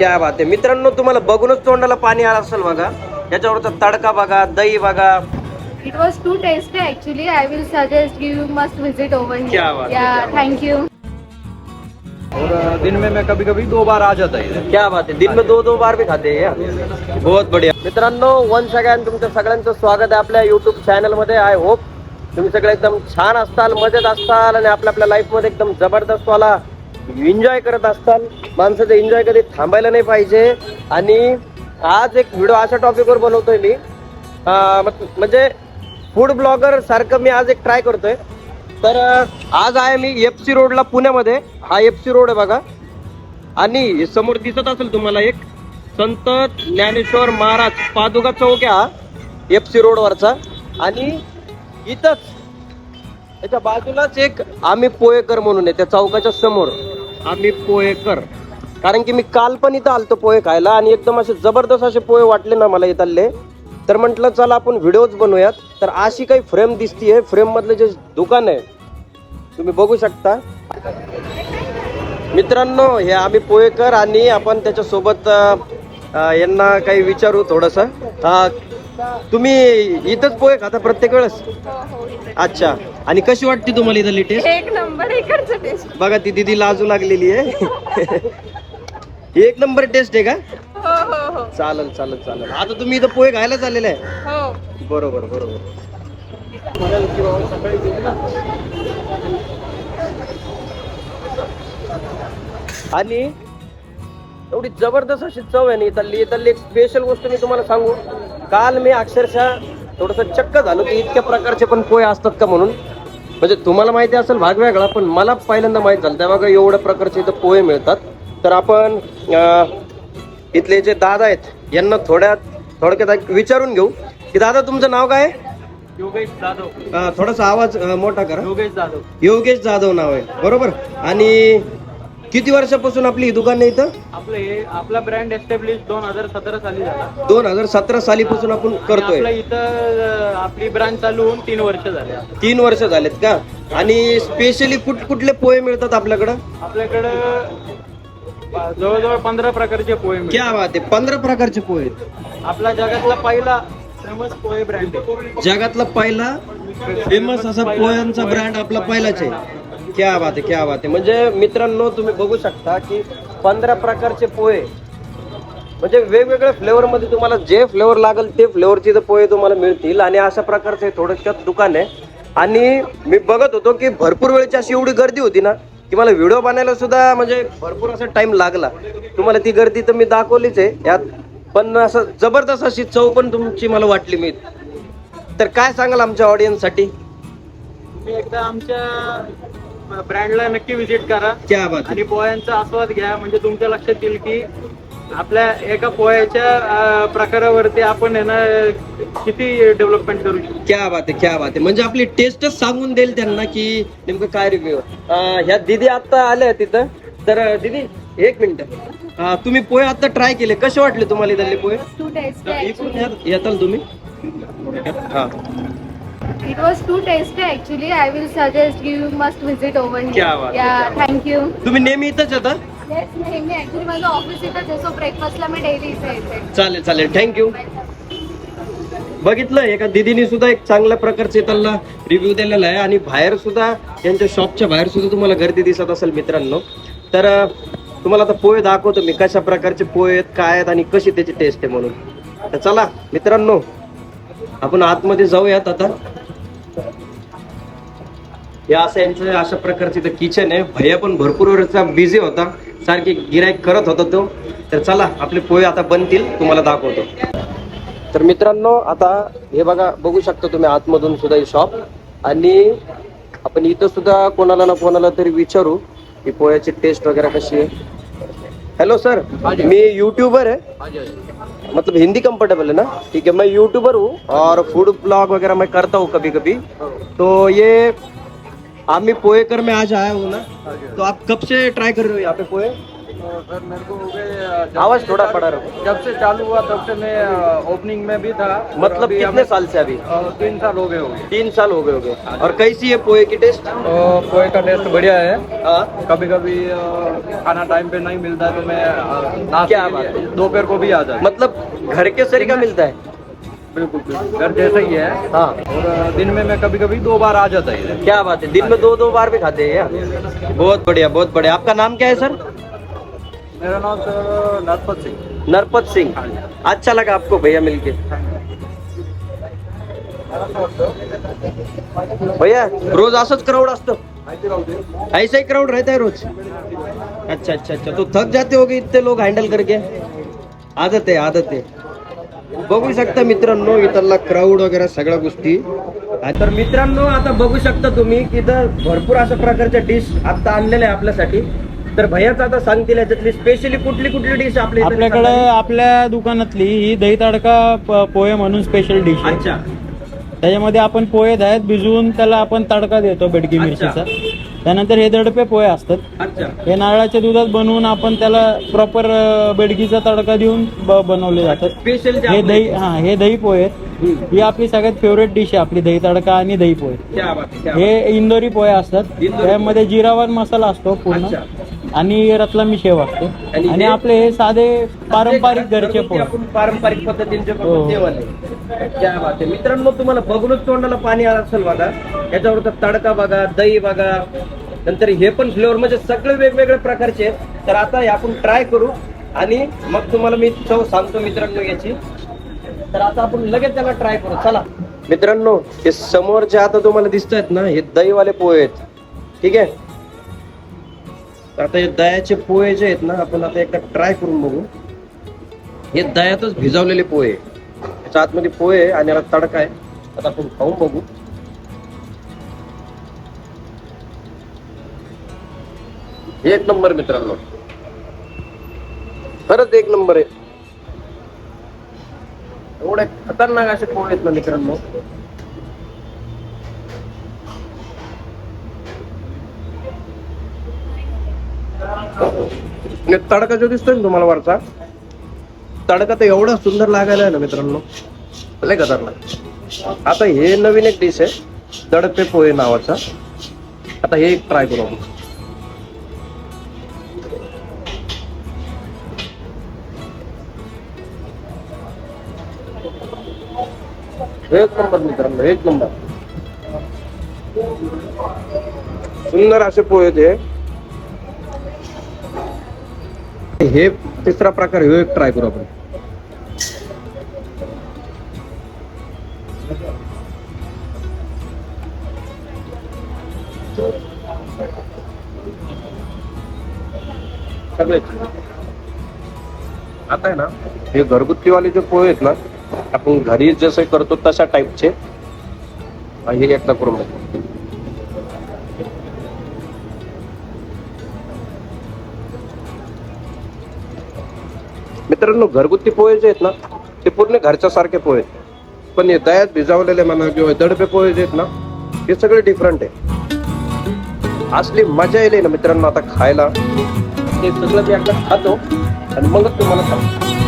क्या बात आहे. मित्रांनो तुम्हाला बघूनच तोंडाला पाणी आलं असेल बघा. याच्यावरचा तडका बघा दही बघा. It was too tasty actually. I will suggest you must visit over here. क्या बात है, Yeah, क्या बात thank you. और दिन में मैं कभी कभी दो बार आ जाता है इधर। क्या बात आहे. दिन में दो दो बार भी खाते हैं या? बहुत बढिया. मित्रांनो वन्स अगेन तुमचं सगळ्यांचं स्वागत आहे आपल्या युट्यूब चॅनलमध्ये. आय होप तुम्ही सगळे एकदम छान असताल मजेत असताल आणि आपल्या आपल्या लाईफमध्ये एकदम जबरदस्त वाला एन्जॉय करत असताल माणसाचं एन्जॉय कधी थांबायला नाही पाहिजे. आणि आज एक व्हिडिओ अशा टॉपिकवर बनवतोय मी. म्हणजे फूड ब्लॉगर सारखं मी आज एक ट्राय करतोय. तर आज आहे मी एफ सी रोडला पुण्यामध्ये. हा एफ सी रोड आहे बघा. आणि समोर दिसत असेल तुम्हाला एक संत ज्ञानेश्वर महाराज पादुका चौक आहे हा एफ सी रोडवरचा आणि इथंच त्याच्या बाजूलाच एक आम्ही पोहेकर म्हणून आहे त्या चौकाच्या समोर. आम्ही पोहेकर कारण की मी काल पण इथं आलतो पोहे खायला आणि एकदम असे जबरदस्त असे पोहे वाटले ना मला इथले. तर म्हटलं चला आपण व्हिडिओज बनवूयात. तर अशी काही फ्रेम दिसतीये. फ्रेम मधलं जे दुकान आहे तुम्ही बघू शकता. मित्रांनो हे आम्ही पोहेकर आणि आपण त्याच्यासोबत यांना काही विचारू थोडस. तुम्ही इथंच पोहे खाता प्रत्येक वेळेस? अच्छा. आणि कशी वाटते तुम्हाला इथं टेस्ट एक नंबर इकडचं टेस्ट बघा ती दिदी लाजू लागलेली आहे. एक नंबर टेस्ट आहे का? हो हो हो. चालेल चालेल चालेल. आता तुम्ही इथं पोहे खायला चाललेले आहे? हो. बरोबर बरोबर. आणि एवढी जबरदस्त अशी चव आहे ना इथली इथली एक स्पेशल गोष्ट मी तुम्हाला सांगू. काल मी अक्षरशः थोडस चक्क झालो की इतक्या प्रकारचे पण पोहे असतात का म्हणून? म्हणजे तुम्हाला माहिती असेल भाग वेगळा पण मला पहिल्यांदा माहीत झालं. त्या बघा एवढ्या प्रकारचे इथं पोहे मिळतात. तर आपण इथले जे दादा आहेत यांना थोड्यात थोडक्यात विचारून घेऊ. की दादा तुमचं नाव काय? आहे? योगेश जाधव. थोडासा आवाज मोठा करा. योगेश जाधव. योगेश जाधव नाव आहे. बरोबर? आणि किती वर्षापासून आपली ही दुकान आहे इथं? आपलं हे आपला ब्रँड एस्टॅब्लिश दोन हजार सतरा साली झाला. दोन हजार सतरा सालीपासून आपण आणि आपलं करतोय इथं अं, आपली ब्रांच चालू होऊन तीन वर्ष झाले. आता. तीन वर्ष झालेत का? आणि स्पेशली कुठ कुठले पोहे मिळतात आपल्याकडं? आपल्याकडं जवळजवळ पंधरा प्रकारचे पोहे मिळतात. क्या बात आहे. पंधरा प्रकारचे पोहे आहेत. आपला जगातला पहिला फेमस पोहे ब्रँड जगातला पहिला फेमस असा पोह्यांचा ब्रँड आपला पहिलाच आहे. क्या बात आहे क्या बात आहे म्हणजे मित्रांनो तुम्ही बघू शकता की पंधरा प्रकारचे पोहे म्हणजे वेगवेगळ्या फ्लेवर मध्ये तुम्हाला जे फ्लेवर लागेल ते फ्लेवरचे तर पोहे तुम्हाला मिळतील. आणि अशा प्रकारचे हे थोडक्यात दुकान आहे. आणि मी बघत होतो की भरपूर वेळेची अशी एवढी गर्दी होती ना की मला व्हिडिओ बनायला सुद्धा म्हणजे भरपूर असा टाइम लागला. तुम्हाला ती गर्दी तर मी दाखवलीच आहे. यात पण असं जबरदस्त अशी चव पण तुमची मला वाटली मी. तर काय सांगाल आमच्या ऑडियन्ससाठी तुम्ही एकदा आमच्या ब्रँडला नक्की व्हिजिट करा. क्या बात आणि पोह्यांचा आस्वाद घ्या. म्हणजे तुमच्या लक्षात येईल की आपल्या एका पोह्याच्या अं, प्रकारावरती आपण आहे ना किती डेव्हलपमेंट करू शकतो. क्या बात आहे क्या बात आहे म्हणजे आपली टेस्टच सांगून देईल त्यांना की नेमकं काय रिव्ह्यू ह्या दिदी आता आल्या तिथं. तर अं, दिदी एक मिनिट. अं, तुम्ही पोहे आता ट्राय केले. कसे वाटले तुम्हाला इथले पोहे? टू टेस्टी इकडून. या- येताल तुम्ही. हा. It was too tasty actually. I will suggest you must visit over here. क्या बात है, Yeah, क्या thank you. तुम्ही नेहमी इथंच येता? Yes, नेहमी. ऍक्च्युली माझं ऑफिस इथंच आहे सो ब्रेकफास्टला मी डेली इथे येते. चालेल चालेल. थँक्यू बघितलं एका दिदीने सुद्धा एक चांगल्या प्रकारचे त्यांना रिव्ह्यू दिलेला आहे. आणि बाहेर सुद्धा त्यांच्या शॉपच्या बाहेर सुद्धा तुम्हाला गर्दी दिसत असेल मित्रांनो. तर अं, तुम्हाला आता पोहे दाखवतो मी कशा प्रकारचे पोहे आहेत काय आहेत आणि कशी त्याची टेस्ट आहे म्हणून. तर चला मित्रांनो आपण आतमध्ये जाऊयात आता. हे असं यांचं अशा प्रकारचे इथं किचन आहे. भैया पण भरपूर वेळचा बिझी होता. सारखी गिराईक करत होता तो. तर चला आपले पोहे आता बनतील. तुम्हाला दाखवतो. तर मित्रांनो आता हे बघा बघू शकता तुम्ही आतमधून सुद्धा ही शॉप आणि आपण इथं सुद्धा कोणाला ना कोणाला तरी विचारू की पोह्याची टेस्ट वगैरे कशी आहे. हेलो सर मी यूट्यूबर है मतलब हिंदी कंफर्टेबल है ना? ठीक है मैं यूट्यूबर हूँ और फूड ब्लॉग वगैरह मैं करता हूँ कभी कभी तो ये आमी पोहे कर में आज आया हूँ ना? तो आप कब से ट्राई कर रहे हो यहाँ पे पोहे? सर मेरे को हो गए आवाज़ थोड़ा पड़ा रखो। जब से चालू हुआ तब से मैं ओपनिंग में भी था। मतलब कितने साल से अभी? तीन साल हो गए हो गए तीन साल हो गए हो गए और कैसी है पोहे की टेस्ट पोहे का टेस्ट बढ़िया है। हाँ। कभी कभी खाना टाइम पे नहीं मिलता है तो मैं दोपहर को भी आ जाए मतलब घर के सरी का मिलता है? बिल्कुल बिल्कुल। घर जैसा ही है। हाँ। और दिन में मैं कभी कभी दो बार आ जाता है क्या बात है? दिन में दो दो बार भी खाते हैं यार? बहुत बढ़िया बहुत बढ़िया। आपका नाम क्या है सर? मेरा नाम सर नरपत सिंह। नरपत सिंह। अच्छा लगा आपको भैया मिलके। भैया रोज असंच क्राऊड असतं। ऐसा ही क्राउड रहता है रोज। अच्छा अच्छा अच्छा। तो थक जाते होगे इतने लोग हैंडल करके? आदत है आदत आहे बघू शकता मित्रांनो इथला क्राऊड वगैरे सगळ्या गोष्टी. तर मित्रांनो आता बघू शकता तुम्ही की इथं भरपूर अशा प्रकारच्या डिश आता आणलेल्या आहे आपल्यासाठी. तर भैयाच आता सांगतील याच्यातली स्पेशली कुठली कुठली डिश आपल्या इथं आपल्याकडे आपल्या दुकानातली ही दही तडका प- पोहे म्हणून स्पेशल डिश आहे. अच्छा. त्याच्यामध्ये आपण पोहे दह्यात भिजवून त्याला आपण तडका देतो बेडगी अच्छा. मिरचीचा. त्यानंतर हे दडपे पोहे असतात. अच्छा. हे नारळाच्या दुधात बनवून आपण त्याला प्रॉपर बेडगीचा तडका देऊन ब- बनवले जातात. स्पेशल हे दही हा हे दही पोहे आहेत. ही आपली सगळ्यात फेवरेट डिश आहे आपली दही तडका आणि दही पोहे. क्या बात है, क्या हे इंदोरी पोहे असतात. इंदोरी त्यामध्ये जिरावर मसाला असतो पूर्ण. अच्छा. आणि रतलामी शेव असतो. आणि आणि आपले हे साधे पारंपरिक घरचे पोहे आपण पारंपरिक पद्धतीचे हो. बात आहे. मित्रांनो तुम्हाला बघूनच तोंडाला पाणी आलं असेल बघा. याच्यावर तडका बघा दही बघा. नंतर हे पण फ्लेवर म्हणजे सगळे वेगवेगळे प्रकारचे आहेत. तर आता हे आपण ट्राय करू. आणि मग तुम्हाला मी चव सांगतो मित्रांनो याची. तर आता आपण लगेच त्याला ट्राय करू. चला. मित्रांनो हे समोर जे आता तुम्हाला दिसत आहेत ना हे दहीवाले पोहे आहेत. ठीक आहे? आता हे दह्याचे पोहे जे आहेत ना आपण आता एकदा ट्राय करून बघू. हे दह्यातच भिजवलेले पोहे. त्याच्या आतमध्ये पोहे आणि याला तडका आहे. आता आपण खाऊन बघू. एक नंबर मित्रांनो. खरंच एक नंबर आहे. एवढे खतरनाक असे पोहे आहेत ना मित्रांनो. म्हणजे तडका जो दिसतोय ना तुम्हाला वरचा तडका तर एवढा सुंदर लागायला आहे ना मित्रांनो. लय खतरनाक. आता हे नवीन एक डिश आहे दडपे पोहे नावाचा. आता हे एक ट्राय करू आपण. एक नंबर मित्रांनो एक नंबर. सुंदर असे पोहे ते. हे तिसरा प्रकार हे एक ट्राय करू आपण. आता आहे ना हे घरगुतीवाले जे पोहे आहेत ना आपण घरी जसे करतो तशा टाईपचे हे एकदा करून बघू. मित्रांनो घरगुती पोहे जे आहेत ना ते पूर्ण घरच्या सारखे पोहे. आहेत पण हे दयात भिजावलेले म्हणा किंवा दडपे पोहे जे आहेत ना हे सगळे डिफरंट आहे. असली मजा येईल ना मित्रांनो आता खायला. ते सगळं मी एकदा खातो आणि मगच तुम्हाला सांगतो.